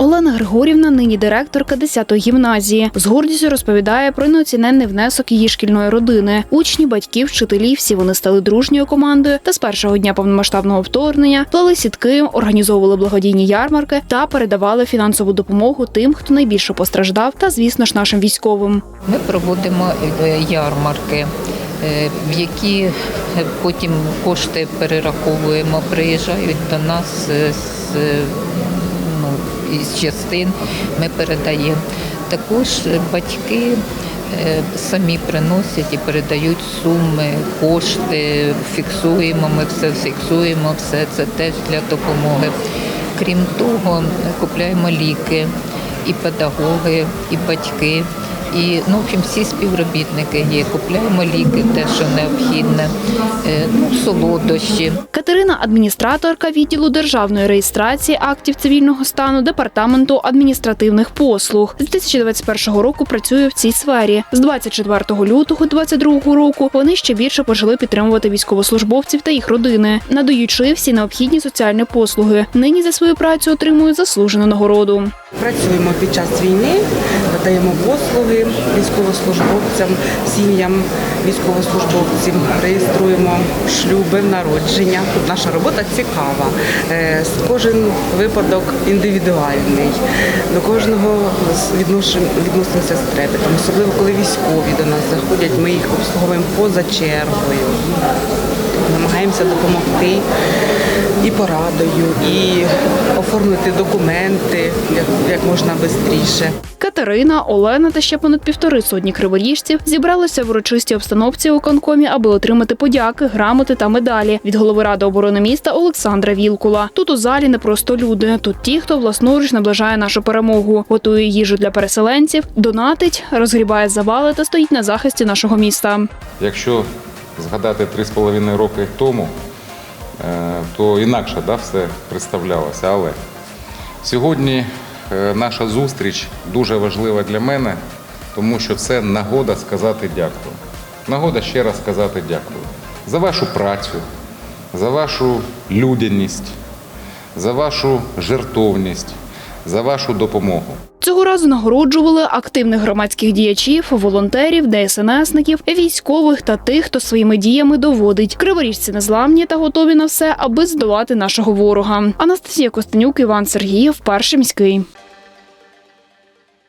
Олена Григорівна нині директорка 10-ї гімназії. З гордістю розповідає про неоціненний внесок її шкільної родини. Учні, батьки, вчителі всі вони стали дружньою командою та з першого дня повномасштабного вторгнення плели сітки, організовували благодійні ярмарки та передавали фінансову допомогу тим, хто найбільше постраждав, та звісно ж нашим військовим. Ми проводимо е, ярмарки, е, в які е, потім кошти перераховуємо, приїжджають до нас з, ну, із частин, ми передаємо. Також батьки е, самі приносять і передають суми, кошти, фіксуємо, ми все фіксуємо, все це теж для допомоги. Крім того, купляємо ліки і педагоги, і батьки. І ну, в общем, всі співробітники є. Купляємо ліки, те, що необхідне, е, ну, солодощі. Катерина адміністраторка відділу державної реєстрації актів цивільного стану департаменту адміністративних послуг. З 2021 року працює в цій сфері. З 24 лютого 2022 року вони ще більше почали підтримувати військовослужбовців та їх родини, надаючи всі необхідні соціальні послуги. Нині за свою працю отримують заслужену нагороду. Працюємо під час війни, надаємо послуги військовослужбовцям, сім'ям військовослужбовців, реєструємо шлюби, народження. Наша робота цікава. Е, Кожен випадок індивідуальний. До кожного відносимося з трепетом, особливо коли військові до нас заходять, ми їх обслуговуємо поза чергою. Намагаємося допомогти і порадою, і оформити документи як, як можна швидше. Катерина, Олена та ще понад півтори сотні криворіжців зібралися в урочистій обстановці у конкомі, аби отримати подяки, грамоти та медалі від голови ради оборони міста Олександра Вілкула. Тут у залі не просто люди, тут ті, хто власноруч наближає нашу перемогу, готує їжу для переселенців, донатить, розгрібає завали та стоїть на захисті нашого міста. Якщо згадати 3,5 роки тому, е, то інакше да, все представлялося. Але сьогодні е, наша зустріч дуже важлива для мене, тому що це нагода сказати дякую. Нагода ще раз сказати дякую за вашу працю, за вашу людяність, за вашу жертовність, за вашу допомогу. Цього разу нагороджували активних громадських діячів, волонтерів, ДСНСників, військових та тих, хто своїми діями доводить. Криворіжці незламні та готові на все, аби здолати нашого ворога. Анастасія Костенюк, Іван Сергієв, перший міський.